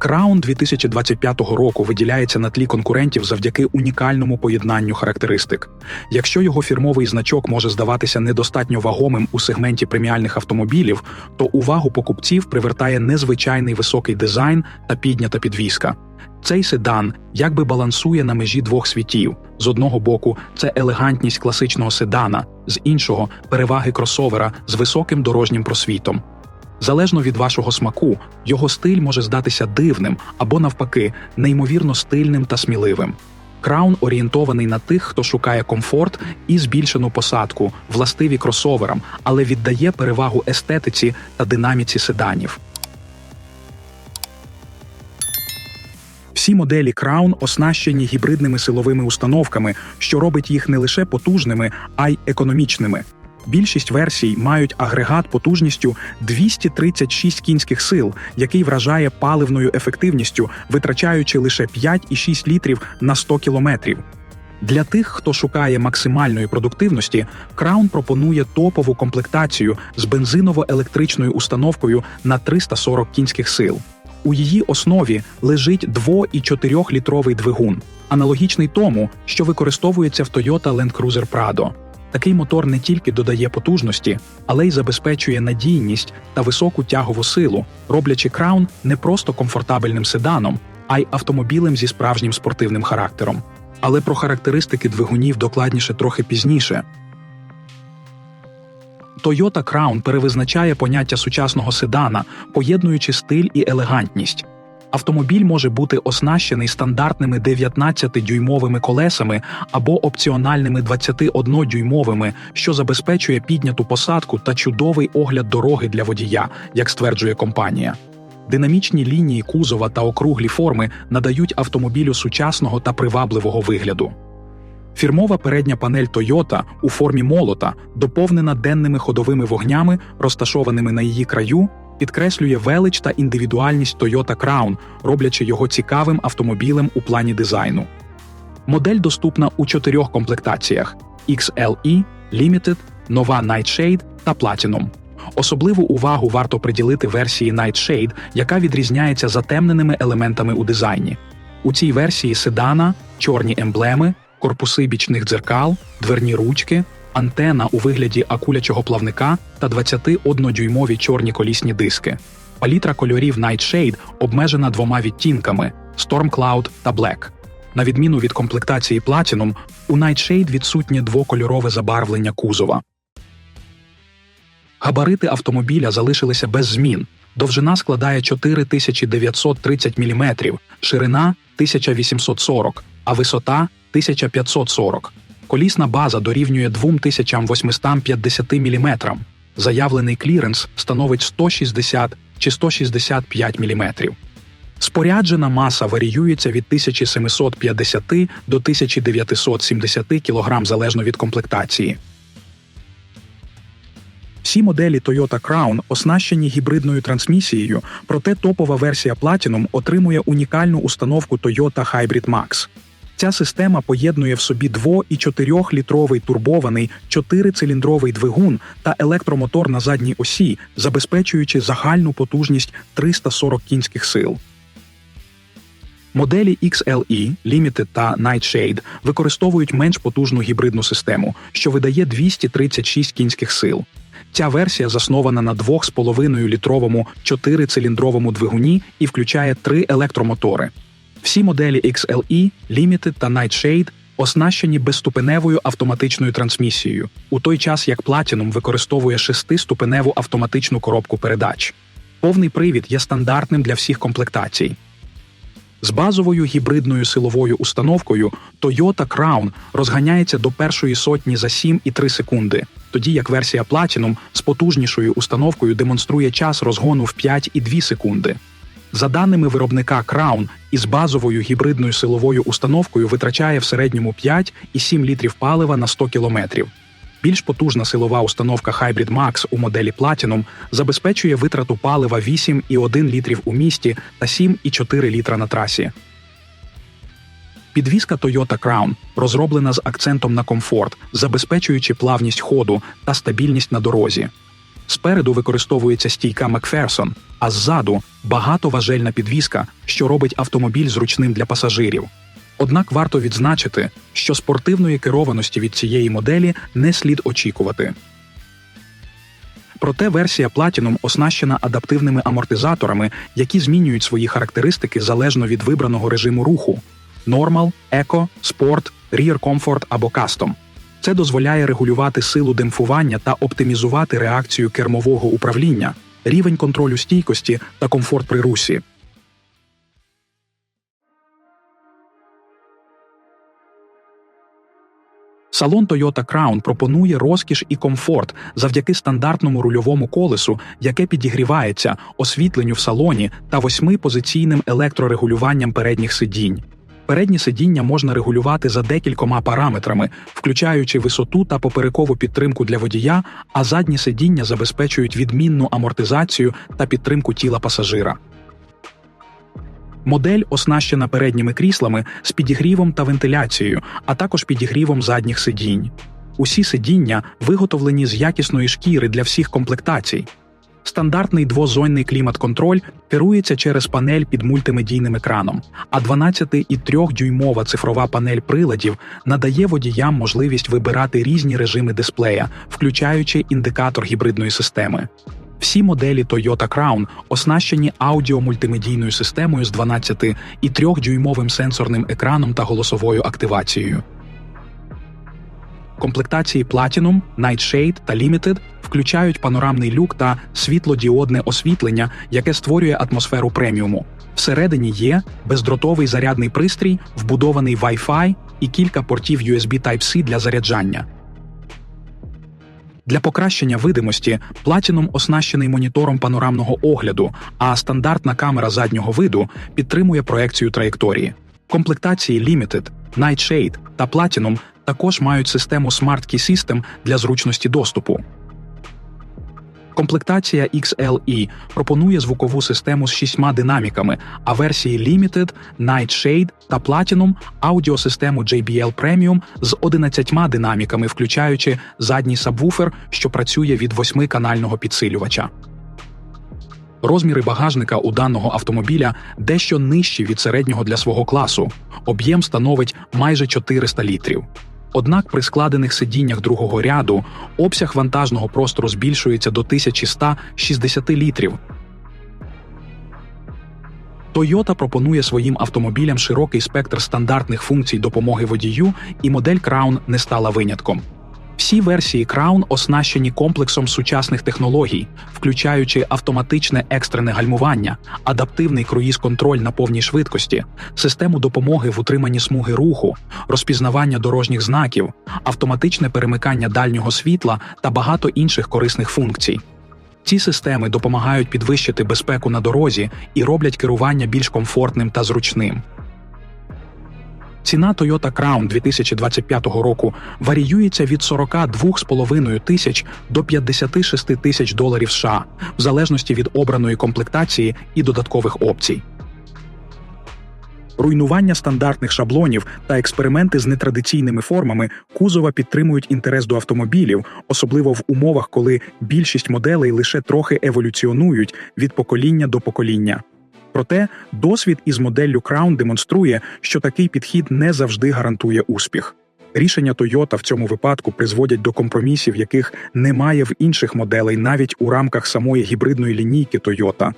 Краун 2025 року виділяється на тлі конкурентів завдяки унікальному поєднанню характеристик. Якщо його фірмовий значок може здаватися недостатньо вагомим у сегменті преміальних автомобілів, то увагу покупців привертає незвичайний високий дизайн та піднята підвіска. Цей седан якби балансує на межі двох світів: з одного боку, це елегантність класичного седана, з іншого переваги кросовера з високим дорожнім просвітом. Залежно від вашого смаку, його стиль може здатися дивним або, навпаки, неймовірно стильним та сміливим. Краун орієнтований на тих, хто шукає комфорт і збільшену посадку, властиві кросоверам, але віддає перевагу естетиці та динаміці седанів. Всі моделі Crown оснащені гібридними силовими установками, що робить їх не лише потужними, а й економічними. Більшість версій мають агрегат потужністю 236 кінських сил, який вражає паливною ефективністю, витрачаючи лише 5,6 літрів на 100 кілометрів. Для тих, хто шукає максимальної продуктивності, Crown пропонує топову комплектацію з бензиново-електричною установкою на 340 кінських сил. У її основі лежить 2- і 4-літровий двигун, аналогічний тому, що використовується в Toyota Land Cruiser Prado. Такий мотор не тільки додає потужності, але й забезпечує надійність та високу тягову силу, роблячи Crown не просто комфортабельним седаном, а й автомобілем зі справжнім спортивним характером. Але про характеристики двигунів докладніше трохи пізніше. Toyota Crown перевизначає поняття сучасного седана, поєднуючи стиль і елегантність. Автомобіль може бути оснащений стандартними 19-дюймовими колесами або опціональними 21-дюймовими, що забезпечує підняту посадку та чудовий огляд дороги для водія, як стверджує компанія. Динамічні лінії кузова та округлі форми надають автомобілю сучасного та привабливого вигляду. Фірмова передня панель Toyota у формі молота, доповнена денними ходовими вогнями, розташованими на її краю, підкреслює велич та індивідуальність Toyota Crown, роблячи його цікавим автомобілем у плані дизайну. Модель доступна у чотирьох комплектаціях: XLE, Limited, нова Nightshade та Platinum. Особливу увагу варто приділити версії Nightshade, яка відрізняється затемненими елементами у дизайні. У цій версії седана, чорні емблеми, корпуси бічних дзеркал, дверні ручки, антена у вигляді акулячого плавника та 21-дюймові чорні колісні диски. Палітра кольорів Nightshade обмежена двома відтінками Storm Cloud та Black. На відміну від комплектації Platinum, у Nightshade відсутнє двокольорове забарвлення кузова. Габарити автомобіля залишилися без змін. Довжина складає 4930 мм, ширина 1840, а висота 1540. Колісна база дорівнює 2850 мм. Заявлений кліренс становить 160 чи 165 мм. Споряджена маса варіюється від 1750 до 1970 кг залежно від комплектації. Всі моделі Toyota Crown оснащені гібридною трансмісією, проте топова версія Platinum отримує унікальну установку Toyota Hybrid Max. Ця система поєднує в собі 2- і 4-літровий турбований 4-циліндровий двигун та електромотор на задній осі, забезпечуючи загальну потужність 340 кінських сил. Моделі XLE, Limited та Nightshade використовують менш потужну гібридну систему, що видає 236 кінських сил. Ця версія заснована на 2,5-літровому 4-циліндровому двигуні і включає три електромотори. Всі моделі XLE, Limited та Nightshade оснащені безступеневою автоматичною трансмісією, у той час як Platinum використовує шестиступеневу автоматичну коробку передач. Повний привід є стандартним для всіх комплектацій. З базовою гібридною силовою установкою Toyota Crown розганяється до першої сотні за 7,3 секунди, тоді як версія Platinum з потужнішою установкою демонструє час розгону в 5,2 секунди. За даними виробника Crown, із базовою гібридною силовою установкою витрачає в середньому 5,7 літрів палива на 100 кілометрів. Більш потужна силова установка Hybrid Max у моделі Platinum забезпечує витрату палива 8,1 літрів у місті та 7,4 літра на трасі. Підвізка Toyota Crown розроблена з акцентом на комфорт, забезпечуючи плавність ходу та стабільність на дорозі. Спереду використовується стійка Макферсон, а ззаду багатоважельна підвіска, що робить автомобіль зручним для пасажирів. Однак варто відзначити, що спортивної керованості від цієї моделі не слід очікувати. Проте версія Platinum оснащена адаптивними амортизаторами, які змінюють свої характеристики залежно від вибраного режиму руху: Normal, Eco, Sport, Rear Comfort або Custom. Це дозволяє регулювати силу демпфування та оптимізувати реакцію кермового управління, рівень контролю стійкості та комфорт при русі. Салон Toyota Crown пропонує розкіш і комфорт завдяки стандартному рульовому колесу, яке підігрівається, освітленню в салоні та восьмипозиційним електрорегулюванням передніх сидінь. Передні сидіння можна регулювати за декількома параметрами, включаючи висоту та поперекову підтримку для водія, а задні сидіння забезпечують відмінну амортизацію та підтримку тіла пасажира. Модель оснащена передніми кріслами з підігрівом та вентиляцією, а також підігрівом задніх сидінь. Усі сидіння виготовлені з якісної шкіри для всіх комплектацій. Стандартний двозонний клімат-контроль керується через панель під мультимедійним екраном, а 12,3-дюймова цифрова панель приладів надає водіям можливість вибирати різні режими дисплея, включаючи індикатор гібридної системи. Всі моделі Toyota Crown оснащені аудіомультимедійною системою з 12,3-дюймовим сенсорним екраном та голосовою активацією. Комплектації Platinum, Nightshade та Limited включають панорамний люк та світлодіодне освітлення, яке створює атмосферу преміуму. Всередині є бездротовий зарядний пристрій, вбудований Wi-Fi і кілька портів USB Type-C для заряджання. Для покращення видимості Platinum оснащений монітором панорамного огляду, а стандартна камера заднього виду підтримує проекцію траєкторії. Комплектації Limited, Nightshade та Platinum також мають систему Smart Key System для зручності доступу. Комплектація XLE пропонує звукову систему з шістьма динаміками, а версії Limited, Nightshade та Platinum аудіосистему JBL Premium з 11 динаміками, включаючи задній сабвуфер, що працює від восьмиканального підсилювача. Розміри багажника у даного автомобіля дещо нижчі від середнього для свого класу. Об'єм становить майже 400 літрів. Однак при складених сидіннях другого ряду обсяг вантажного простору збільшується до 1160 літрів. Toyota пропонує своїм автомобілям широкий спектр стандартних функцій допомоги водію, і модель Crown не стала винятком. Всі версії Crown оснащені комплексом сучасних технологій, включаючи автоматичне екстрене гальмування, адаптивний круїз-контроль на повній швидкості, систему допомоги в утриманні смуги руху, розпізнавання дорожніх знаків, автоматичне перемикання дальнього світла та багато інших корисних функцій. Ці системи допомагають підвищити безпеку на дорозі і роблять керування більш комфортним та зручним. Ціна Toyota Crown 2025 року варіюється від 42,5 тисяч до 56 тисяч доларів США, в залежності від обраної комплектації і додаткових опцій. Руйнування стандартних шаблонів та експерименти з нетрадиційними формами кузова підтримують інтерес до автомобілів, особливо в умовах, коли більшість моделей лише трохи еволюціонують від покоління до покоління. Проте досвід із моделлю Crown демонструє, що такий підхід не завжди гарантує успіх. Рішення Toyota в цьому випадку призводять до компромісів, яких немає в інших моделей навіть у рамках самої гібридної лінійки Toyota.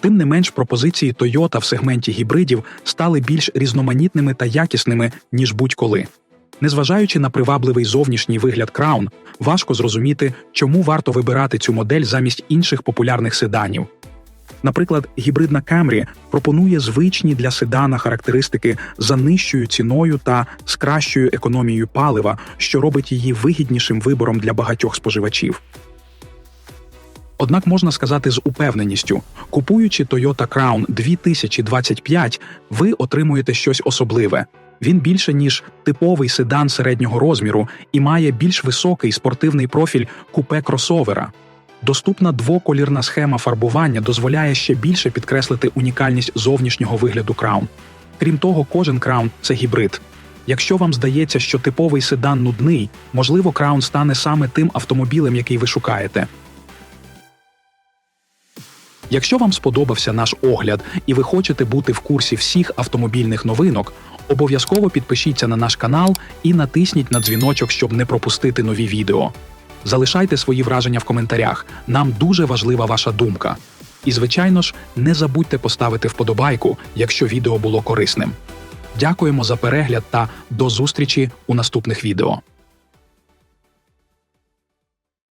Тим не менш, пропозиції Toyota в сегменті гібридів стали більш різноманітними та якісними, ніж будь-коли. Незважаючи на привабливий зовнішній вигляд Crown, важко зрозуміти, чому варто вибирати цю модель замість інших популярних седанів. Наприклад, гібридна Camry пропонує звичні для седана характеристики за нижчою ціною та з кращою економією палива, що робить її вигіднішим вибором для багатьох споживачів. Однак можна сказати з упевненістю, купуючи Toyota Crown 2025, ви отримуєте щось особливе. Він більше ніж типовий седан середнього розміру і має більш високий спортивний профіль купе кросовера. Доступна двоколірна схема фарбування дозволяє ще більше підкреслити унікальність зовнішнього вигляду краун. Крім того, кожен краун це гібрид. Якщо вам здається, що типовий седан нудний, можливо, Краун стане саме тим автомобілем, який ви шукаєте. Якщо вам сподобався наш огляд і ви хочете бути в курсі всіх автомобільних новинок, обов'язково підпишіться на наш канал і натисніть на дзвіночок, щоб не пропустити нові відео. Залишайте свої враження в коментарях. Нам дуже важлива ваша думка. І, звичайно ж, не забудьте поставити вподобайку, якщо відео було корисним. Дякуємо за перегляд та до зустрічі у наступних відео.